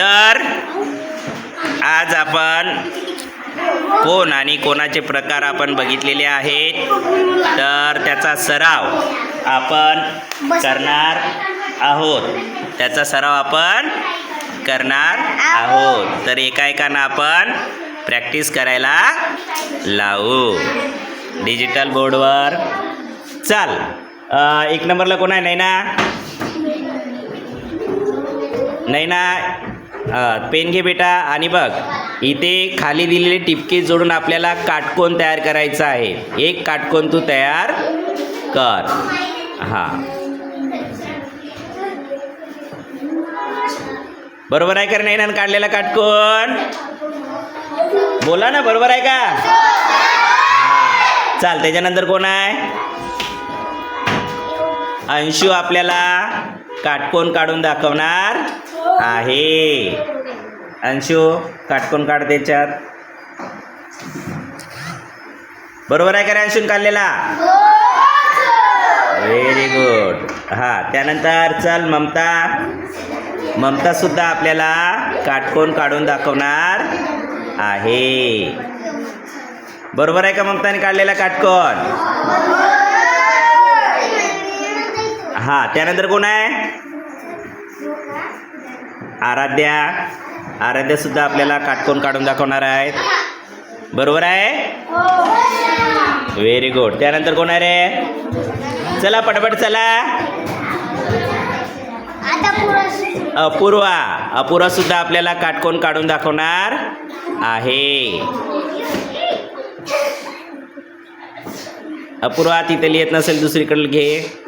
तर आज आपण कोण आणि कोणाचे प्रकार आपण बघितलेले आहेत? तर त्याचा सराव आपण करणार आहोत. त्याचा सराव आपण करणार आहोत. तर एका एकानं आपण प्रॅक्टिस करायला लावू. डिजिटल बोर्डवर चाल. एक नंबरला कोण आहे? नाही ना नाही ना पेन घे बेटा आणि बघ इथे खाली दिलेले टिपके जोडून आपल्याला काटकोन तयार करायचा आहे. एक काटकोन तू तयार कर. हां. बरोबर आहे का नाही ना काढलेला काटकोन? बोला ना बरोबर आहे का? चाल त्याच्यानंतर कोण आहे? अंशू आपल्याला काटकोन काढून दाखवणार. आहे. अंशू काटकोन काढ त्याच्यात. बरोबर आहे का रे अंशून काढलेला? व्हेरी गुड हां त्यानंतर चल ममता. ममता सुद्धा आपल्याला काटकोन काढून दाखवणार आहे. बरोबर आहे का ममताने काढलेला काटकोन? हा त्यानंतर कोण आहे? आराध्या. आराध्या सुद्धा आपल्याला काटकोन काढून दाखवणार आहेत. बरोबर आहे? व्हेरी गुड त्यानंतर कोण आहे रे? चला पटपट चला. अपूर्वा. अपूर्वा सुद्धा आपल्याला काटकोन काढून दाखवणार आहे. अपूर्वा तिथे लिहित नसेल दुसरीकडे घे.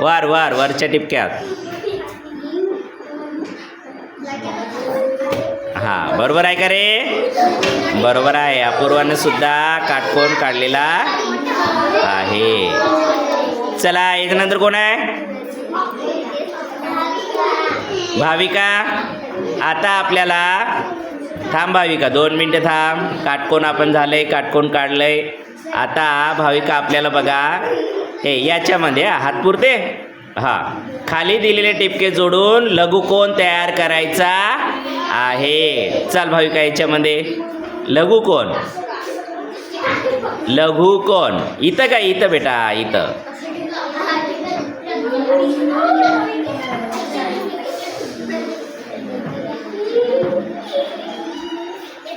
वार वार वरच्या टिपक्यात. हा बरोबर आहे का रे? बरोबर आहे. अपूर्वाने सुद्धा काटकोन काढलेला आहे. चला याच्यानंतर कोण आहे? भाविका आता आपल्याला थांब भाविका दोन मिनटं थांब. काटकोन आपण झालंय काटकोन काढलंय. आता भाविका आपल्याला बघा हे याच्यामध्ये हा, हां खाली दिलेले टिपके जोडून लघुकोन तयार करायचा. आहे. चल भाविका याच्यामध्ये. लघु कोण? लघु कोण? इथं का इथं बेटा? इथं.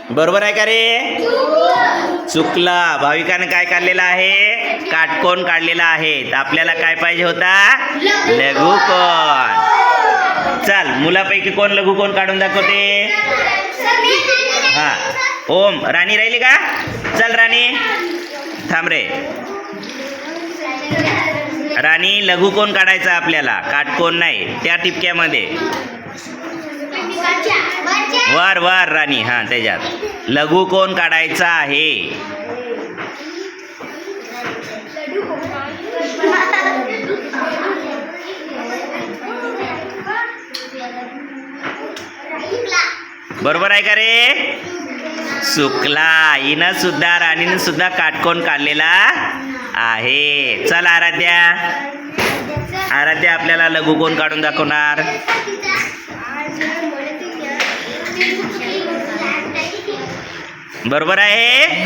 बरोबर आहे का रे? चुकला. भाविकानं काय काढलेलं आहे? काटकोन काढलेला आहे. तर आपल्याला काय पाहिजे होता? लघुकोन चल मुलापैकी कोण लघु कोण काढून दाखवते? हा. ओम राणी राहिली का? चल राणी. थांब रे. राणी लघुकोन काढायचा आपल्याला? काटकोन नाही त्या टिपक्यामध्ये. वर वर राणी. हां त्याच्यात. लघु कोण काढायचा आहे? बरोबर आहे का रे? चुकला हिनं सुद्धा राणीनं सुद्धा काटकोन काढलेला आहे. चल आराध्या. आराध्या आपल्याला लघु कोण काढून दाखवणार? बरोबर आहे?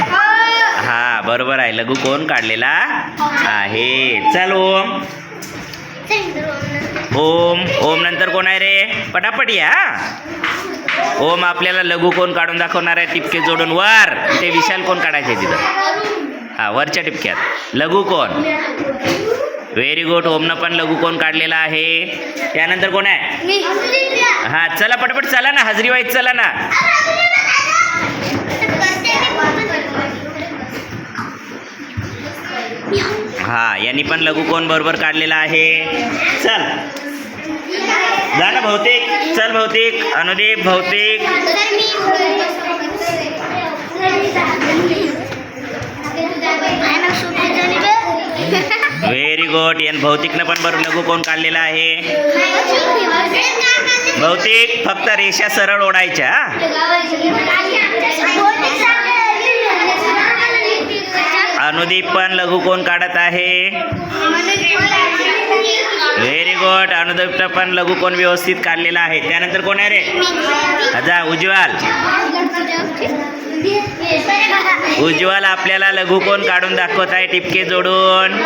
हा बरोबर आहे. लघु कोण काढलेला आहे? चल ओम. ओम ओम नंतर कोण आहे रे? पटापट या ओम आपल्याला लघु कोण काढून दाखवणार आहे? टिपके जोडून वर. ते विशाल कोण काढायचे तिथं? हा वरच्या टिपक्यात. लघु कोण? व्हेरी गुड ओमनं पण लघु कोण काढलेला आहे. त्यानंतर कोण आहे? हा चला पटपट चला ना हजरी वाईट चला ना. हा यांनी पण लघु कोण बरोबर काढलेला आहे. चल. झालं ना भौतिक चल भौतिक अनुदीप भौतिक व्हेरी गुड यान भौतिकनं पण बरोबर लघु कोण काढलेला आहे? भौतिक फक्त रेषा सरळ ओढायच्या अनुदीप पण लघुकोण काढत आहे? व्हेरी गुड अनुदीप पण लघुकोण व्यवस्थित काढलेला आहे. त्यानंतर कोण आहे रे? अजा उज्ज्वल. उज्ज्वल आपल्याला लघुकोण काढून दाखवत आहे टिपके जोडून?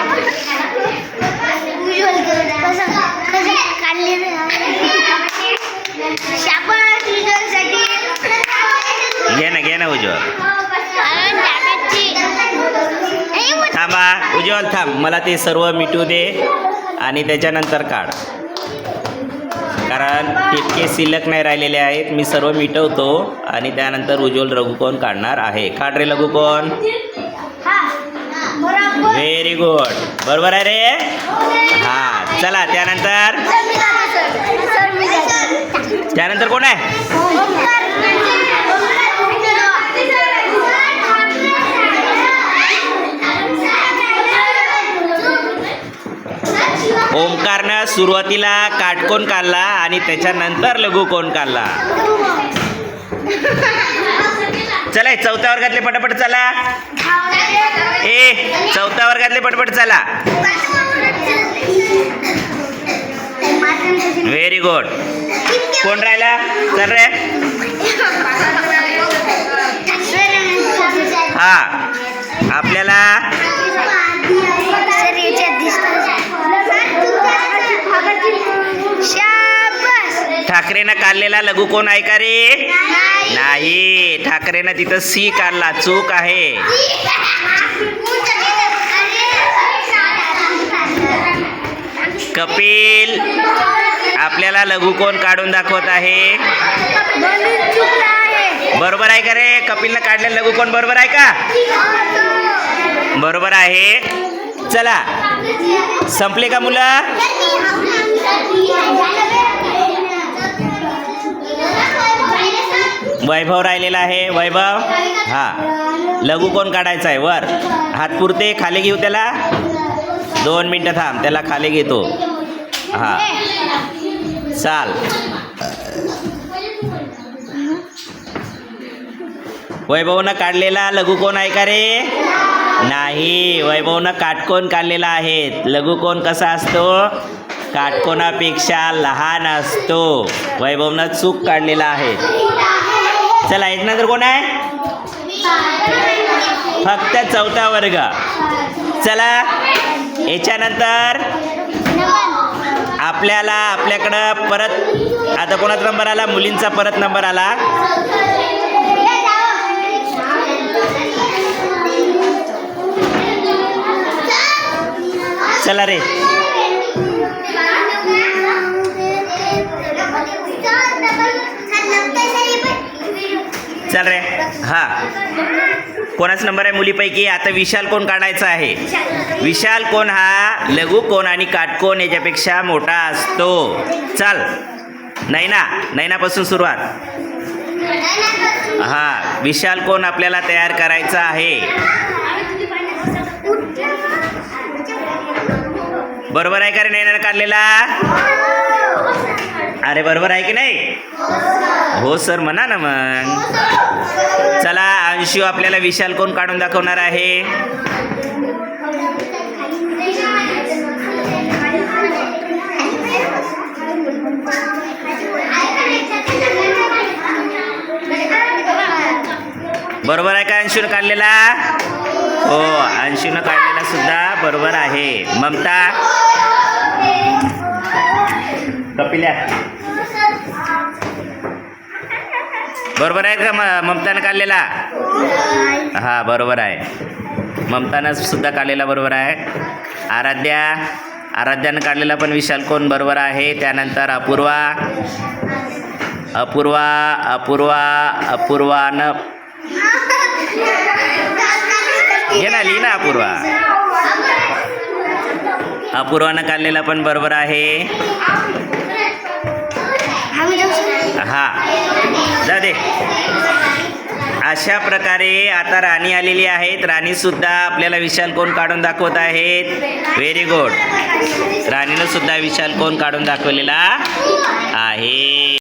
उज्ज्वल थांब. मला ते सर्व मिटू दे आणि त्याच्यानंतर काढ. कारण टिपके शिल्लक नाही राहिलेले आहेत. मी सर्व मिटवतो आणि त्यानंतर उज्ज्वल लघुकोण काढणार आहे. काढ रे लघुकोण व्हेरी गुड बरोबर आहे रे? हां. चला त्यानंतर? त्यानंतर कोण आहे? सुरुवातीला काटकोण काढला आणि त्याच्यानंतर लघुकोण काढला? चला चौथ्या वर्गातले पटापट चला. ए चौथ्या वर्गातले पटपट चला. व्हेरी गुड कोण राहिला? चल रे. हा. आपल्याला ठाकरेनं काढलेला लघुकोण आहे का रे? नाही. ठाकरेनं तिथं सी काढला चूक आहे. कपिल आपल्याला लघुकोण काढून दाखवत आहे? बरोबर आहे का रे? कपिलनं काढलेलं लघुकोण बरोबर आहे का? बरोबर आहे. चला. संपले का मुलं? वैभव राहिलेला आहे. वैभव? हा. लघुकोण काढायचा आहे? वर. हात पुरते खाली घेऊ त्याला? दोन मिनटं थांब त्याला खाली घेतो. हा. चाल. वैभवनं काढलेला लघु कोण आहे का रे? नाही. वैभवनं काटकोण काढलेला आहे. लघु कोण कसा असतो? काटकोणापेक्षा लहान असतो. वैभवनं चूक काढलेला आहे. चला याच्यानंतर कोण आहे? फक्त चौथा वर्ग. चला याच्यानंतर आपल्याला आपल्याकडं परत आता कोणाचा नंबर आला? मुलींचा परत नंबर आला. चला रे. चल रे. हा. कोणाचा नंबर आहे मुलीपैकी? आता विशाल कोण काढायचा आहे? विशाल कोण हा? लघु कोण आणि काटकोण याच्यापेक्षा मोठा असतो. चल. नैना. नैनापासून सुरुवात. हा. विशाल कोण आपल्याला तयार करायचा आहे? बरोबर आहे का रे नैना काढलेला? अरे बरोबर आहे की नाही? हो सर म्हणा ना मग. चला अंशू आपल्याला विशाल कोण काढून दाखवणार आहे? बरोबर आहे का अंशूनं काढलेला? हो अंशूनं काढलेला सुद्धा बरोबर आहे. ममता? कपिल्या? बरोबर आहे का म- ममतानं काढलेला? हा बरोबर आहे. ममतानं सुद्धा काढलेला बरोबर आहे. आराध्या आराध्यानं काढलेला पण विशाल कोण बरोबर आहे? त्यानंतर अपूर्वा. अपूर्वा अपूर्वा अपूर्वानं घे ना लिही ना अपूर्वा. अपूर्वानं काढलेला पण बरोबर आहे. हा. जा दे. अशा प्रकारे आता राणी आलेली आहेत. राणीसुद्धा आपल्याला विशाल कोण काढून दाखवत आहेत? व्हेरी गुड राणीनं सुद्धा विशाल कोण काढून दाखवलेला आहे?